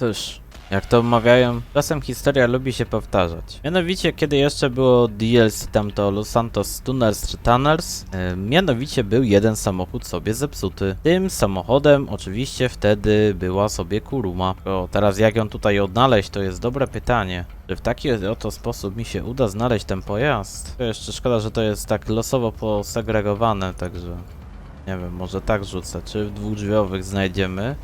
Cóż, jak to mawiają, czasem historia lubi się powtarzać. Mianowicie, kiedy jeszcze było DLC tamto Los Santos Tunnels czy Tunnels, e, mianowicie był jeden samochód sobie zepsuty. Tym samochodem oczywiście wtedy była sobie Kuruma. O, teraz jak ją tutaj odnaleźć, to jest dobre pytanie. Czy w taki oto sposób mi się uda znaleźć ten pojazd? To jeszcze szkoda, że to jest tak losowo posegregowane, także... Nie wiem, może tak rzucę. Czy w dwudrzwiowych znajdziemy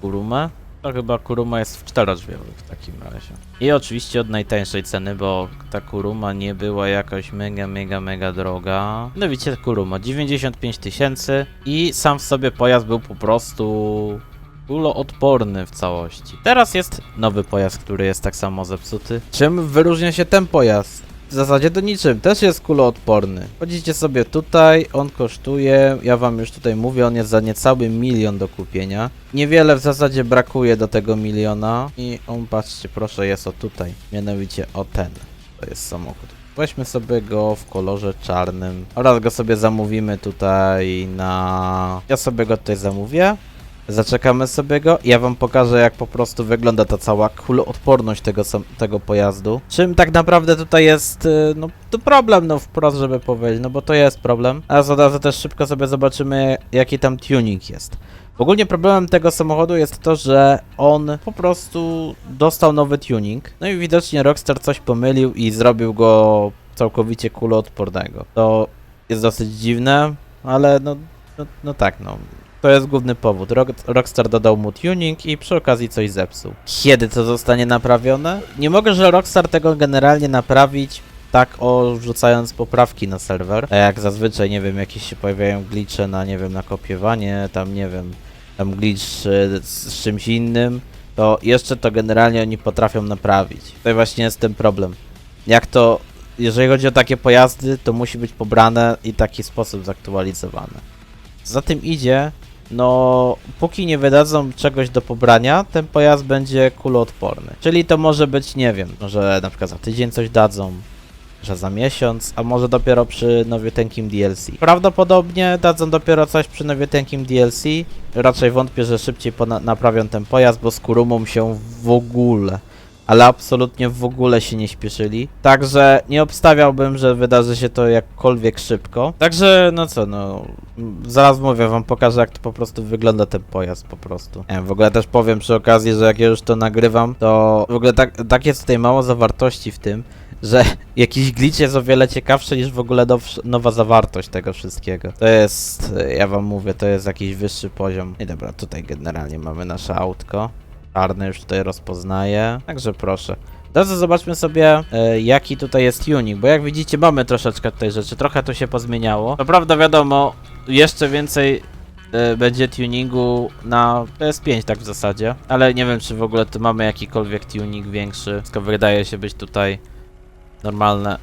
Kurumę? To chyba Kuruma jest w czterodrzwiowych w takim razie. I oczywiście od najtańszej ceny, bo ta Kuruma nie była jakoś mega, mega, mega droga. Mianowicie Kuruma 95 tysięcy i sam w sobie pojazd był po prostu kuloodporny w całości. Teraz jest nowy pojazd, który jest tak samo zepsuty. Czym wyróżnia się ten pojazd? W zasadzie to niczym, też jest kuloodporny. Chodzicie sobie tutaj, on kosztuje, ja wam już tutaj mówię, on jest za niecały milion do kupienia. Niewiele w zasadzie brakuje do tego miliona i on, patrzcie, proszę, jest o tutaj, mianowicie o ten. To jest samochód. Weźmy sobie go w kolorze czarnym oraz go sobie zamówimy tutaj na... Ja sobie go tutaj zamówię. Zaczekamy sobie go ja wam pokażę jak po prostu wygląda ta cała kuloodporność tego, tego pojazdu. Czym tak naprawdę tutaj jest, y, no to problem, no wprost żeby powiedzieć, no bo to jest problem. A od razu też szybko sobie zobaczymy jaki tam tuning jest. Ogólnie problemem tego samochodu jest to, że on po prostu dostał nowy tuning. No i widocznie Rockstar coś pomylił i zrobił go całkowicie kuloodpornego. To jest dosyć dziwne, ale no, no, no tak, no. To jest główny powód. Rock, Rockstar dodał mu tuning i przy okazji coś zepsuł. Kiedy to zostanie naprawione? Nie mogę, że Rockstar tego generalnie naprawić tak o wrzucając poprawki na serwer. Tak jak zazwyczaj, nie wiem, jakieś się pojawiają glitche na, nie wiem, na kopiowanie, tam nie wiem, tam glitch y, z, z czymś innym, to jeszcze to generalnie oni potrafią naprawić. Tutaj właśnie jest ten problem. Jak to, jeżeli chodzi o takie pojazdy, to musi być pobrane i taki sposób zaktualizowane. Za tym idzie, no, póki nie wydadzą czegoś do pobrania, ten pojazd będzie kuloodporny. Czyli to może być, nie wiem, że na przykład za tydzień coś dadzą, że za miesiąc, a może dopiero przy nowiuteńkim DLC. Prawdopodobnie dadzą dopiero coś przy nowiuteńkim DLC. Raczej wątpię, że szybciej naprawią ten pojazd, bo z Kurumą się w ogóle, ale absolutnie w ogóle się nie śpieszyli. Także nie obstawiałbym, że wydarzy się to jakkolwiek szybko. Także no co, no zaraz mówię, wam pokażę jak to po prostu wygląda ten pojazd po prostu. Wiem, w ogóle też powiem przy okazji, że jak ja już to nagrywam, to w ogóle tak, tak jest tutaj mało zawartości w tym, że jakiś glitch jest o wiele ciekawszy niż w ogóle nowa zawartość tego wszystkiego. To jest, e, ja wam mówię, to jest jakiś wyższy poziom. I dobra, tutaj generalnie mamy nasze autko. Czarny już tutaj rozpoznaje, także proszę. Teraz zobaczmy sobie, e, jaki tutaj jest tuning, bo jak widzicie mamy troszeczkę tutaj rzeczy, trochę to się pozmieniało. To prawda wiadomo, jeszcze więcej e, będzie tuningu na PS5 tak w zasadzie, ale nie wiem czy w ogóle tu mamy jakikolwiek tuning większy, tylko wydaje się być tutaj normalne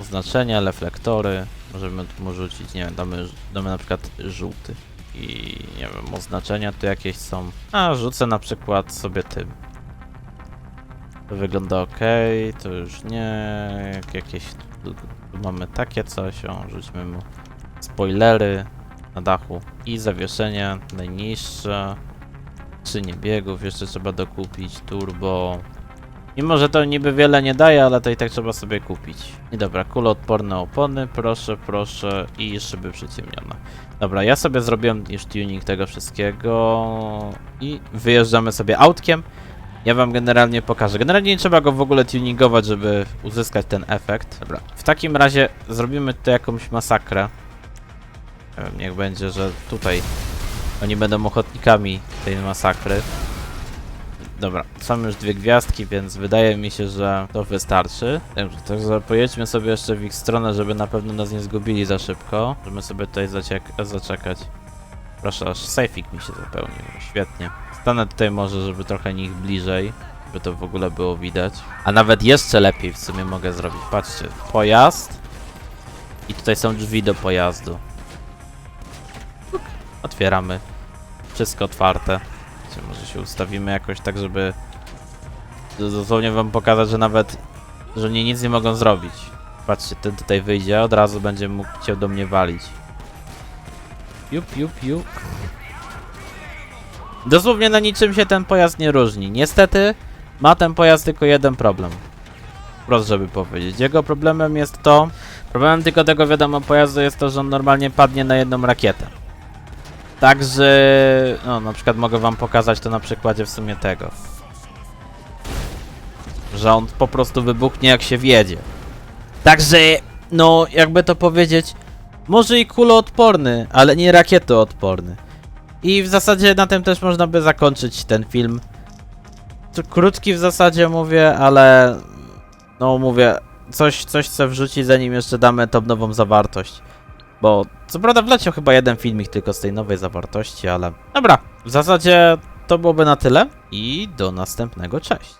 oznaczenia, reflektory, możemy tu mu rzucić, nie wiem, damy, damy na przykład żółty i nie wiem, oznaczenia tu jakieś są, a rzucę na przykład sobie tym. To wygląda ok, to już nie, jak jakieś, tu, tu mamy takie coś, o, rzućmy mu spoilery na dachu. I zawieszenie najniższe, skrzynie biegów jeszcze trzeba dokupić, turbo, Mimo, że to niby wiele nie daje, ale to i tak trzeba sobie kupić. I dobra, kuloodporne opony, proszę, proszę i szyby przyciemnione. Dobra, ja sobie zrobiłem już tuning tego wszystkiego i wyjeżdżamy sobie autkiem. Ja wam generalnie pokażę. Generalnie nie trzeba go w ogóle tuningować, żeby uzyskać ten efekt. Dobra, w takim razie zrobimy tutaj jakąś masakrę. Niech będzie, że tutaj oni będą ochotnikami tej masakry. Dobra, są już dwie gwiazdki, więc wydaje mi się, że to wystarczy. Także pojedźmy sobie jeszcze w ich stronę, żeby na pewno nas nie zgubili za szybko. Możemy sobie tutaj zaczekać. Proszę, aż sejfik mi się zapełnił. Świetnie. Stanę tutaj może, żeby trochę nich bliżej, żeby to w ogóle było widać. A nawet jeszcze lepiej w sumie mogę zrobić. Patrzcie, pojazd. I tutaj są drzwi do pojazdu. Otwieramy. Wszystko otwarte. Może się ustawimy jakoś tak, żeby dosłownie wam pokazać, że nawet, że oni nic nie mogą zrobić. Patrzcie, ten tutaj wyjdzie, od razu będzie mógł cię do mnie walić. Jup, jup, jup. Dosłownie na niczym się ten pojazd nie różni. Niestety ma ten pojazd tylko jeden problem. Wprost, żeby powiedzieć. Jego problemem jest to... Problemem tylko tego wiadomo pojazdu jest to, że on normalnie padnie na jedną rakietę. Także... No, na przykład mogę wam pokazać to na przykładzie w sumie tego. Że on po prostu wybuchnie jak się wjedzie. Także, no, jakby to powiedzieć, może i kuloodporny, ale nie rakietoodporny. I w zasadzie na tym też można by zakończyć ten film. Krótki w zasadzie mówię, ale no mówię, coś, coś chcę wrzucić zanim jeszcze damy tą nową zawartość. Bo co prawda wleciał chyba jeden filmik tylko z tej nowej zawartości, ale dobra, w zasadzie to byłoby na tyle i do następnego, cześć.